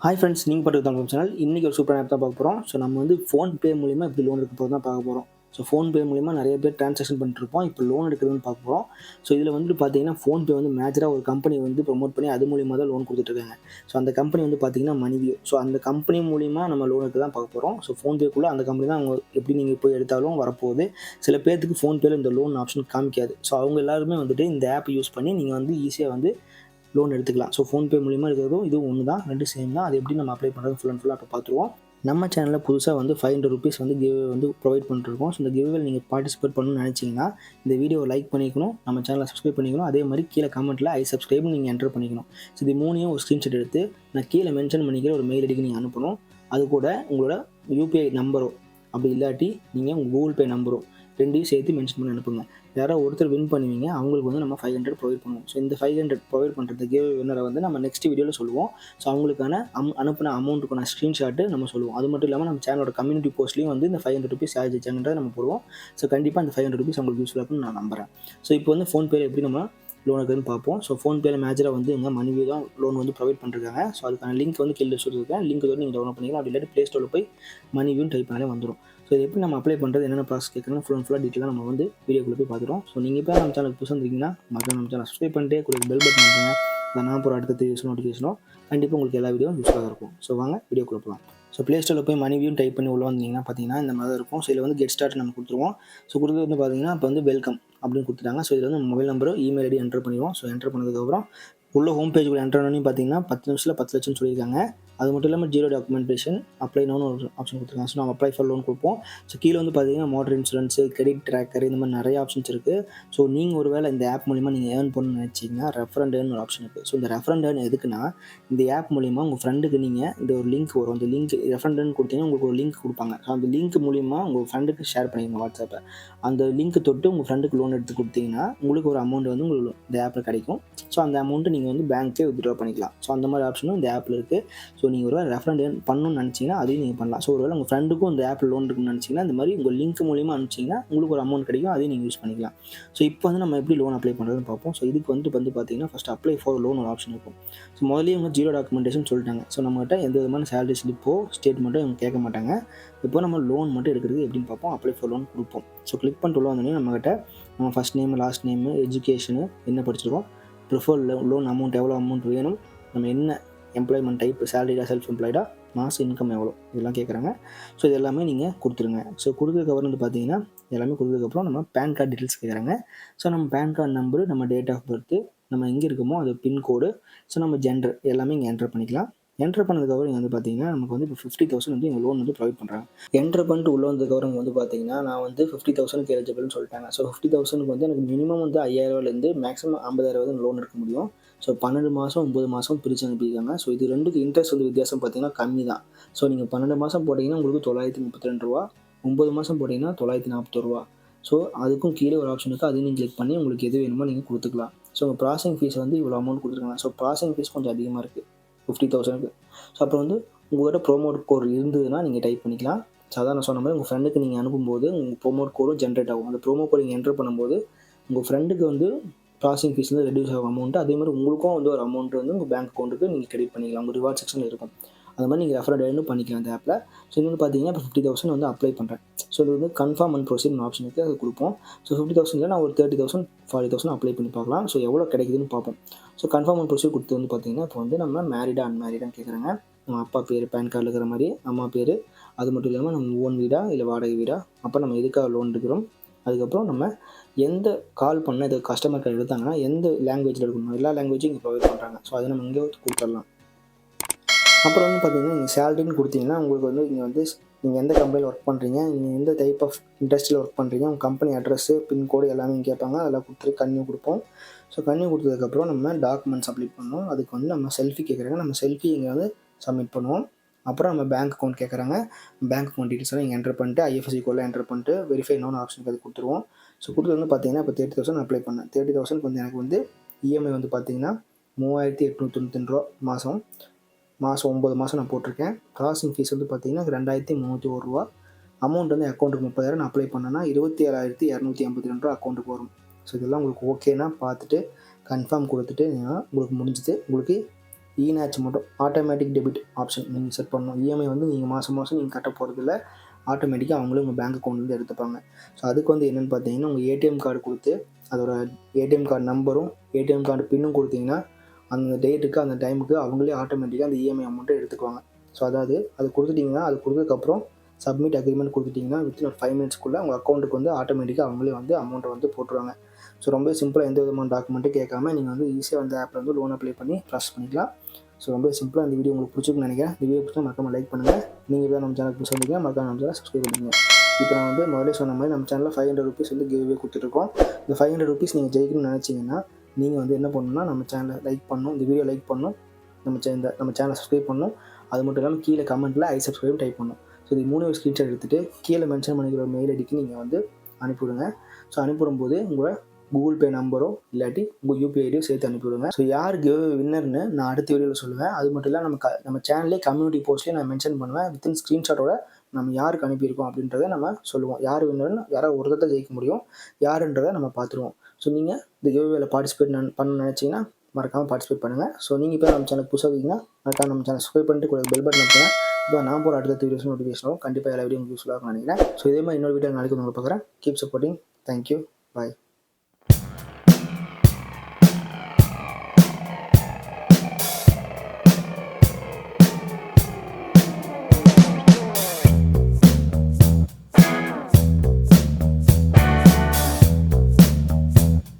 Hi friends நீங்கள் பண்ணுறது Tamil channel இன்றைக்கி ஒரு சூப்பர் ஆப் தான் பார்க்க போகிறோம் ஸோ நம்ம வந்து ஃபோன்பே மூலிமா இப்படி லோன் எடுக்க போகிறது தான் பார்க்க போகிறோம் ஸோ ஃபோன்பே மூலிமா நிறைய பேர் ட்ரான்சாக்ஷன் பண்ணிட்டுருப்போம் இப்போ லோன் எடுக்கிறதுன்னு பார்க்க போகிறோம் ஸோ இதில் வந்து பார்த்தீங்கன்னா ஃபோன்பே வந்து மேஜராக ஒரு கம்பெனி வந்து ப்ரொமோட் பண்ணி அது மூலிமா தான் லோன் கொடுத்துட்ருக்காங்க ஸோ அந்த கம்பெனி வந்து பார்த்தீங்கன்னா மணிவியோ ஸோ அந்த கம்பெனி மூலிமா நம்ம லோன் எடுக்க தான் பார்க்க போகிறோம் ஸோ ஃபோன்பேக்குள்ளே அந்த கம்பெனி தான் அவங்க எப்படி நீங்கள் போய் எடுத்தாலும் வரப்போகுது. சில பேர்த்துக்கு ஃபோன்பேயில் இந்த லோன் ஆப்ஷன் காமிக்காது. ஸோ அவங்க எல்லாருமே வந்துட்டு இந்த ஆப் யூஸ் பண்ணி நீங்கள் வந்து ஈஸியாக வந்து லோன் எடுத்துக்கலாம். ஸோ ஃபோன்பே மூலியமாக இருக்கிறதும் இதுவும் ஒன்று தான் ரெண்டு சேம் தான். அது எப்படி நம்ம அப்ளை பண்ணுறது ஃபுல் அண்ட் ஃபுல்லாக இப்போ பார்த்துருவோம். நம்ம சேனலில் புதுசாக வந்து ஃபைவ் ஹண்ட்ரட் ருபீஸ் வந்து கிவ்வே வந்து ப்ரொவைட் பண்ணிருக்கோம் ஸோ இந்த கிவ்வில் நீங்கள் பார்ட்டிசிபேட் பண்ணணும்னு நினச்சிங்கன்னா இந்த வீடியோவை லைக் பண்ணிக்கணும் நம்ம சேனலை சப்ஸ்கிரைப் பண்ணிக்கணும். அதே மாதிரி கீழே கமெண்ட்டில் ஐ சப்ஸ்கிரைப் நீங்கள் என்டர் பண்ணிக்கணும். ஸோ இது மூணையும் ஒரு ஸ்க்ரீன்ஷாட் எடுத்து நான் கீழே மென்ஷன் பண்ணிக்கிற ஒரு மெயில் ஐடிக்கு நீங்கள் அனுப்பணும். அது கூட உங்களோட யூபிஐ நம்பரோ அப்படி இல்லாட்டி நீங்கள் உங்கள் கூகுள் பே நம்பரும் ரெண்டையும் சேர்த்து மென்ஷன் பண்ணி அனுப்புங்க. யாராவது ஒருத்தர் வின் பண்ணுவீங்க அவங்களுக்கு வந்து நம்ம ஃபைவ் ஹண்ட்ரட் ப்ரொவைட் பண்ணுவோம். ஸோ இந்த ஃபைவ் ஹண்ட்ரட் ப்ரொவைட் பண்ணுறது கேவ் வின்னரை வந்து நம்ம நெக்ஸ்ட் வீடியோவில் சொல்லுவோம். ஸோ அவங்களுக்கான அம் அனுப்பின அமௌண்ட்டுக்கான ஸ்க்ரீன்ஷாட்டு நம்ம சொல்லுவோம். அது மட்டும் இல்லாமல் நம்ம சேனலோட கம்யூனிட்டி போஸ்ட்லேயும் வந்து இந்த ஃபைவ் ஹண்ட்ரட் ருபீஸ் சார்ஜ் வச்சாங்கன்றதை நம்ம போடுவோம். ஸோ கண்டிப்பாக அந்த ஃபைவ் ஹண்ட்ரட் ருபீஸ் உங்களுக்கு யூஸ்ஃபுல்லாக இருக்கும்னு நான் நம்புறேன். ஸோ இப்போ வந்து ஃபோன்பேயில் எப்படி நம்ம லோன் இருக்குதுன்னு பார்ப்போம். ஸோ ஃபோன்பேல மேஜராக வந்து எங்கள் மணிவே தான் லோன் வந்து ப்ரொவைட் பண்ணிருக்காங்க ஸோ அதுக்கான லிங்க் வந்து கீழே சொல்லியிருக்கேன். லிங்க் வந்து நீங்கள் டவுன்லோட் பண்ணிக்கலாம். அப்படி இல்லாட்டி ப்ளே ஸ்டோரில் போய் மணிவியூன்னு டைப் பண்ணாலே வந்துடும் ஸோ இது எப்படி நம்ம அப்ளை பண்ணுறது என்னென்ன ப்ராசஸ் கேட்குறாங்க ஃபுல் அண்ட் ஃபுல்லாக டீட்டெயிலாக நம்ம வந்து வீடியோக்குள்ளே போய் பார்த்துருவோம். ஸோ நீங்கள் இப்போ நம்ம சேனலுக்கு புதுசாக இருந்தீங்கன்னா மற்ற நம்ம சேனல் சப்ஸ்கிரைப் பண்ணிட்டு கூட பெல் பட்டன் பண்ணுங்க நான் போகிற அடுத்த யூஸ் நோட்டிஃபிகேஷனோ கண்டிப்பாக உங்களுக்கு எல்லா வீடியோ யூஸ்ஃபுல்லாக இருக்கும். ஸோ வாங்க வீடியோக்குள்ளே போகலாம் ஸோ ப்ளே ஸ்டோரில் போய் மணிவியும் டைப் பண்ணி உள்ள வந்தீங்கன்னா பார்த்தீங்கன்னா இந்த மாதிரி தான் இருக்கும். ஸோ இதில் வந்து கெட் ஸ்டார்ட் நம்ம கொடுத்துருவோம். ஸோ கொடுத்தது வந்து பார்த்தீங்கன்னா இப்போ வந்து வெல்கம் அப்படின்னு கொடுத்துட்டாங்க. ஸோ இதில் வந்து மொபைல் நம்பரும் இமெயில் ஐடி என்டர் பண்ணிடுவோம். ஸோ என்டர் பண்ணதுக்கப்புறம் உள்ள ஹோம் பேஜ் கூட என்டர் பார்த்தீங்கன்னா பத்து நிமிஷத்தில் பத்து லட்சம் சொல்லியிருக்காங்க. அது மட்டும் இல்லாமல் ஜீரோ டாக்குமெண்டேஷன் அப்ளை நோன்னு ஒரு ஆப்ஷன் கொடுத்துருக்காங்க. ஸோ நம்ம அப்ளை ஃபார் லோன் கொடுப்போம். ஸோ கீழே வந்து பார்த்தீங்கன்னா மோட்டர் இன்சூரன்ஸு கிரெடிட் ட்ராக்கர் இந்த மாதிரி நிறைய ஆப்ஷன்ஸ் இருக்குது ஸோ நீங்கள் ஒரு வேளை இந்த ஆப் மூலிமா நீங்கள் ஏர்ன் பண்ணணும்னு நினச்சிங்கன்னா ரெஃபரண்டர்னு ஒரு ஆப்ஷன் இருக்குது ஸோ இந்த ரெஃபரண்டர்னு எதுக்குன்னா இந்த ஆப் மூலிமா உங்கள் ஃப்ரெண்டுக்கு நீங்கள் இந்த ஒரு லிங்க் வரும். அந்த லிங்க் ரெஃபரண்டர்னு கொடுத்தீங்கன்னா உங்களுக்கு ஒரு லிங்க் கொடுப்பாங்க. ஸோ அந்த லிங்க் மூலிமா உங்கள் ஃப்ரெண்டுக்கு ஷேர் பண்ணிக்கோங்க வாட்ஸ்அப்பை அந்த லிங்க் தொட்டு உங்கள் ஃப்ரெண்டுக்கு லோன் எடுத்து கொடுத்தீங்கன்னா உங்களுக்கு ஒரு அமௌண்ட் வந்து உங்களுக்கு இந்த ஆப்பில் கிடைக்கும். ஸோ அந்த அமௌண்ட்டு நீங்கள் வந்து பேங்க்கே வித்ட்ரா பண்ணிக்கலாம். ஸோ அந்த மாதிரி ஆப்ஷனும் இந்த ஆப்பில் இருக்குது ஸோ நீங்கள் ஒரு ரெஃபரண்ட் பண்ணணும்னு நினச்சிங்கன்னா அதையும் நீங்கள் பண்ணலாம். ஸோ ஒருவேளை உங்கள் ஃப்ரெண்டுக்கும் இந்த ஆப்பில் லோன் இருக்குன்னு நினச்சிங்கன்னா இந்த மாதிரி உங்கள் லிங்க் மூலியமாக அனுப்பிச்சிங்கன்னா உங்களுக்கு ஒரு அமௌண்ட் கிடைக்கும். அதையும் நீங்கள் யூஸ் பண்ணிக்கலாம். ஸோ இப்போ வந்து நம்ம எப்படி லோன் அப்ளை பண்ணுறதுன்னு பார்ப்போம். ஸோ இதுக்கு வந்து வந்து பார்த்தீங்கன்னா ஃபஸ்ட் அப்ளை ஃபார் லோன் ஒரு ஆப்ஷன் இருக்கும். ஸோ முதல்ல இவங்க ஜீரோ டாக்குமெண்டேஷன் சொல்லிட்டாங்க. ஸோ நம்மகிட்ட எந்த விதமான சேலரி ஸ்லிப்போ ஸ்டேட்மெண்ட்டோ இவங்க கேட்க மாட்டாங்க. இப்போ நம்ம லோன் மட்டும் எடுக்கிறது எப்படின்னு பார்ப்போம். அப்ளை ஃபார் லோன் கொடுப்போம். ஸோ கிளிக் பண்ணிட்டு உள்ள வந்தோடனே நம்மகிட்ட நம்ம first name last name education என்ன படிச்சிருக்கோம்? ப்ரிஃபர் லோன் அமௌண்ட் எவ்வளோ அமௌண்ட் வேணும்? நம்ம என்ன எம்ப்ளாய்மெண்ட் டைப் சேலரிடா செல்ஃப் எம்ப்ளாய்டா மாத இன்கம் எவ்வளோ இதெல்லாம் கேட்குறாங்க ஸோ இது எல்லாமே நீங்கள் கொடுத்துருங்க. ஸோ கொடுத்ததுக்கப்புறம் வந்து பார்த்தீங்கன்னா எல்லாமே கொடுத்ததுக்கப்புறம் நம்ம பேன் கார்டு டீட்டெயில்ஸ் கேட்குறாங்க ஸோ நம்ம பேன் கார்டு நம்பரு நம்ம டேட் ஆஃப் பர்த்து நம்ம எங்கே இருக்கோமோ அது பின்கோடு ஸோ நம்ம ஜெண்டர் எல்லாமே இங்கே என்டர் பண்ணிக்கலாம். என்டர் பண்ணதுக்கப்புறம் இங்கே வந்து பார்த்தீங்கன்னா நமக்கு வந்து இப்போ ஃபிஃப்டி தௌசண்ட் வந்து எங்கள் லோன் வந்து ப்ரொவைட் பண்ணுறாங்க என்டர் பண்ணிட்டு உள்ள வந்ததுக்கப்புறம் வந்து பார்த்தீங்கன்னா நான் வந்து ஃபிஃப்டி தௌசண்ட் எலிஜிபிள்னு சொல்லிட்டாங்க. ஸோ ஃபிஃப்டி தௌசண்ட்க்கு வந்து எனக்கு மினிமம் வந்து ஐயாயிரரூவாலேருந்து மேக்ஸிமம் ஐம்பதாயிரம் வந்து லோன் எடுக்க முடியும். ஸோ பன்னெண்டு மாதம் ஒம்பது மாதம் பிரித்து அனுப்பியிருக்காங்க. ஸோ இது ரெண்டுக்கு இன்ட்ரெஸ்ட் வந்து வித்தியாசம் பார்த்தீங்கன்னா கம்மி தான் ஸோ நீங்கள் பன்னெண்டு மாதம் போட்டிங்கன்னா உங்களுக்கு தொள்ளாயிரத்தி முப்பத்தி ரெண்டு ரூபா. ஒம்பது மாதம் போட்டிங்கன்னா தொள்ளாயிரத்தி நாற்பது ரூபா. ஸோ அதுக்கும் கீழே ஒரு ஆப்ஷன் இருக்குது அதையும் நீங்கள் கிளிக் பண்ணி உங்களுக்கு எது வேணுமோ நீங்கள் கொடுத்துக்கலாம். ஸோ உங்கள் ப்ராசஸிங் ஃபீஸ் வந்து இவ்வளோ அமௌண்ட் கொடுத்துருக்காங்க. ஸோ ப்ராசஸிங் ஃபீஸ் கொஞ்சம் அதிகமாக இருக்குது ஃபிஃப்டி தௌசண்ட்க்கு ஸோ அப்புறம் வந்து உங்கள்கிட்ட ப்ரோமோட் கோட் இருந்ததுன்னா நீங்கள் டைப் பண்ணிக்கலாம். சாதாரண சொன்ன மாதிரி உங்கள் ஃப்ரெண்டுக்கு நீங்கள் அனுப்பும்போது உங்கள் ப்ரோமோட் கோடும் ஜென்ரேட் ஆகும். அந்த ப்ரோமோ கோட் நீங்கள் என்டர் பண்ணும்போது உங்கள் ஃப்ரெண்டுக்கு வந்து ப்ராசஸிங் ஃபீஸ் வந்து ரெடியூஸ் ஆகும் அமௌண்ட்டு அதே மாதிரி உங்களுக்கும் வந்து ஒரு அமௌண்ட் வந்து உங்கள் பேங்க் அக்கௌண்ட்டுக்கு நீங்கள் கிரெடிட் பண்ணிக்கலாம். உங்கள் ரிவார்ட் செக்ஷனில் இருக்கும். அந்த மாதிரி நீங்கள் ரெஃபரண்ட் பண்ணிக்கலாம் அந்த ஆப்பில் ஸோ இன்னொன்று பார்த்தீங்கன்னா இப்போ ஃபிஃப்டி தௌசண்ட் வந்து அப்ளை பண்ணுறேன் ஸோ இது வந்து கன்ஃபார்ம் அண்ட் ப்ரொசீட் ஆப்ஷன் இருக்குது அது கொடுப்போம். ஸோ ஃபிஃப்டி தௌசண்டில் நான் ஒரு thirty thousand forty thousand apply பண்ணி பார்க்கலாம். ஸோ எவ்வளோ கிடைக்குதுன்னு பார்ப்போம். ஸோ கன்ஃபார்ம் அண்ட் ப்ரொசீட் கொடுத்து வந்து பார்த்தீங்கன்னா இப்போ வந்து நம்ம மேரிடா அன்மேரிடான்னு கேட்குறாங்க நம்ம அப்பா பேர் பேன் கார்டில் இருக்கிற மாதிரி அம்மா பேர். அது மட்டும் இல்லாமல் நம்ம ஓன் வீடா இல்லை வாடகை வீடா? அப்போ நம்ம எதுக்காக லோன் எடுக்கிறோம்? அதுக்கப்புறம் நம்ம எந்த கால் பண்ண இது கஸ்டமர் கேர் எடுத்தாங்கன்னா எந்த லாங்குவேஜில் எடுக்கணும்? எல்லா லாங்குவேஜும் இங்கே ப்ரொவைட் பண்ணுறாங்க ஸோ அதை நம்ம இங்கே கொடுத்துடலாம். அப்புறம் வந்து பார்த்தீங்கன்னா நீங்கள் சேலரின்னு கொடுத்தீங்கன்னா உங்களுக்கு வந்து இங்கே வந்து நீங்கள் எந்த கம்பெனியில் ஒர்க் பண்ணுறீங்க நீங்கள் எந்த டைப் ஆஃப் இண்டஸ்ட்ரியில் ஒர்க் பண்ணுறீங்க உங்கள் கம்பெனி அட்ரஸ்ஸு பின்கோடு எல்லாமே கேட்பாங்க. அதெல்லாம் கொடுத்துட்டு கன்னியூ கொடுப்போம். ஸோ கன்னியூ கொடுத்ததுக்கப்புறம் நம்ம டாக்குமெண்ட்ஸ் சப்மிட் பண்ணோம் அதுக்கு வந்து நம்ம செல்ஃபி கேட்குறாங்க நம்ம செல்ஃபி இங்கே வந்து சப்மிட் பண்ணுவோம். அப்புறம் நம்ம பேங்க் அக்கௌண்ட் கேட்குறாங்க பேங்க் அக்கௌண்ட் டீட்டெயில்ஸ் எல்லாம் இங்கே என்டர் பண்ணிட்டு ஐஎஃப்எஸ்சி கோடில் என்டர் பண்ணிட்டு வெரிஃபை நோன் ஆப்ஷனுக்கு அது கொடுத்துருவோம். ஸோ கொடுத்தது வந்து பார்த்தீங்கன்னா இப்போ தேர்ட்டி தௌசண்ட் அப்ளை பண்ணேன். தேர்ட்டி தௌசண்ட் வந்து எனக்கு வந்து இஎம்ஐ வந்து பார்த்தீங்கன்னா மூவாயிரத்தி எட்நூற்றி தொண்ணூற்றி ரூபா மாதம் மாதம் ஒம்பது மாதம் நான் போட்டிருக்கேன். ப்ராசஸிங் ஃபீஸ் வந்து பார்த்தீங்கன்னா ரெண்டாயிரத்தி முந்நூற்றி ஒரு ரூபா. அமௌண்ட் வந்து அக்கௌண்ட்டுக்கு முப்பதாயிரம் நான் அப்ளை பண்ணேன்னா இருபத்தி ஏழாயிரத்தி இரநூத்தி ஐம்பத்தி ரெண்டு ரூபா அக்கௌண்ட்டுக்கு வரும். ஸோ இதெல்லாம் உங்களுக்கு ஓகேனா பார்த்துட்டு கன்ஃபார்ம் கொடுத்துட்டு உங்களுக்கு முடிஞ்சது. உங்களுக்கு இநேச் மட்டும் ஆட்டோமேட்டிக் டெபிட் ஆப்ஷன் நீங்கள் செட் பண்ணணும். இஎம்ஐ வந்து நீங்கள் மாதம் மாதம் நீங்கள் கட்ட போகிறதில்ல ஆட்டோமேட்டிக்காக அவங்களே உங்கள் பேங்க் அக்கௌண்ட் வந்து எடுத்துப்பாங்க. ஸோ அதுக்கு வந்து என்னென்னு பார்த்தீங்கன்னா உங்கள் ஏடிஎம் கார்டு கொடுத்து அதோட ஏடிஎம் கார்டு நம்பரும் ஏடிஎம் கார்டு பின்னும் கொடுத்தீங்கன்னா அந்த டேட்டுக்கு அந்த டைமுக்கு அவங்களே ஆட்டோமேட்டிக்காக அந்த இஎம்ஐ அமௌண்ட்டை எடுத்துக்குவாங்க. ஸோ அதாவது அது கொடுத்துட்டிங்கன்னா அது கொடுத்ததுக்கப்புறம் சப்மிட் அக்ரிமெண்ட் கொடுத்துட்டிங்கன்னா வித்தின் ஒரு ஃபைவ் மினிட்ஸ்க்குள்ளே உங்கள் அக்கௌண்ட்டுக்கு வந்து ஆட்டோமேட்டிக்காக அவங்களே வந்து அமௌண்ட்டை வந்து போட்டுருவாங்க. ஸோ ரொம்ப சிம்பிளாக எந்த விதமான டாக்குமெண்ட்டும் கேட்காம நீங்கள் வந்து ஈஸியாக வந்து ஆப்பில் வந்து லோன் அப்ளை பண்ணி ப்ராசஸ் பண்ணிக்கலாம். ஸோ ரொம்ப சிம்பிளாக இந்த வீடியோ உங்களுக்கு பிடிச்சிருக்குன்னு நினைக்கிறேன். இந்த வீடியோ பிடிச்சா மறக்காம லைக் பண்ணுங்கள் நீங்கள் இப்போ நம்ம சேனல் புதுசாக மக்கள் மறக்காம நம்ம சேனல் சப்ஸ்கிரைப் பண்ணுங்க இப்போ நான் வந்து முதல்ல சொன்ன மாதிரி நம்ம சேனலில் ஃபைவ் ஹண்ட்ரட் ருபீஸ் வந்து கிவ்வே கொடுத்துருக்கோம் இந்த ஃபைவ் ஹண்ட்ரட் ருபீஸ் நீங்கள் ஜெயிக்கணும்னு நினச்சிங்கன்னா நீங்கள் வந்து என்ன பண்ணணும்னா நம்ம சேனலை லைக் பண்ணணும் இந்த வீடியோ லைக் பண்ணணும் நம்ம சே இந்த நம்ம சேனலை சப்ஸ்கிரைப் பண்ணணும் அது மட்டும் இல்லாமல் கீழே கமெண்ட்டில் ஐ சப்ஸ்கிரைப் டைப் பண்ணணும் ஸோ இது மூணு ஸ்க்ரீன்ஷாட் எடுத்துகிட்டு கீழே மென்ஷன் பண்ணிக்கிற மெயில் ஐடிக்கு நீங்கள் வந்து அனுப்பிவிடுங்க. ஸோ அனுப்பிவிடும்போது உங்களோட கூகுள் பே நம்பரோ இல்லாட்டி உங்கள் யூபிஐ ஐடியோ சேர்த்து அனுப்பிவிடுங்க. ஸோ யார் கிவ் வின்னர்னு நான் அடுத்த வீடியோவில் சொல்லுவேன். அது மட்டும் இல்லை நம்ம க நம்ம சேனல்லே கம்யூனிட்டி போஸ்ட்லேயே நான் மென்ஷன் பண்ணுவேன். வித்தின் ஸ்க்ரீன்ஷாட்டோட நம்ம யாருக்கு அனுப்பியிருக்கோம் அப்படின்றத நம்ம சொல்லுவோம். யார் வின்னர்னு யாராவது ஒருத்தர் ஜெயிக்க முடியும். யாருன்றதை நம்ம பார்த்துருவோம். ஸோ நீங்கள் இந்த கிவ்வேல பார்ட்டிசிபேட் பண்ண நினச்சிங்கன்னா மறக்காமல் பார்ட்டிசிபேட் பண்ணுங்கள் ஸோ நீங்கள் இப்போ நம்ம சேனல் புதுசாக இருக்கீங்கன்னா மறக்காம நம்ம சேனல் சப்ஸ்கிரைப் பண்ணிட்டு கூட பெல் பட்டன் அனுப்புங்க இப்போ நான் போகிற அடுத்த வீடியோஸ் நோட்டிஃபிகேஷனும் கண்டிப்பாக எல்லா வீடியோ யூஸ்ஃபுல்லாக நினைக்கிறேன். ஸோ இதே மாதிரி இன்னொரு வீடியோ நாளைக்கு உங்களுக்கு பார்க்குறேன். Keep supporting thank you bye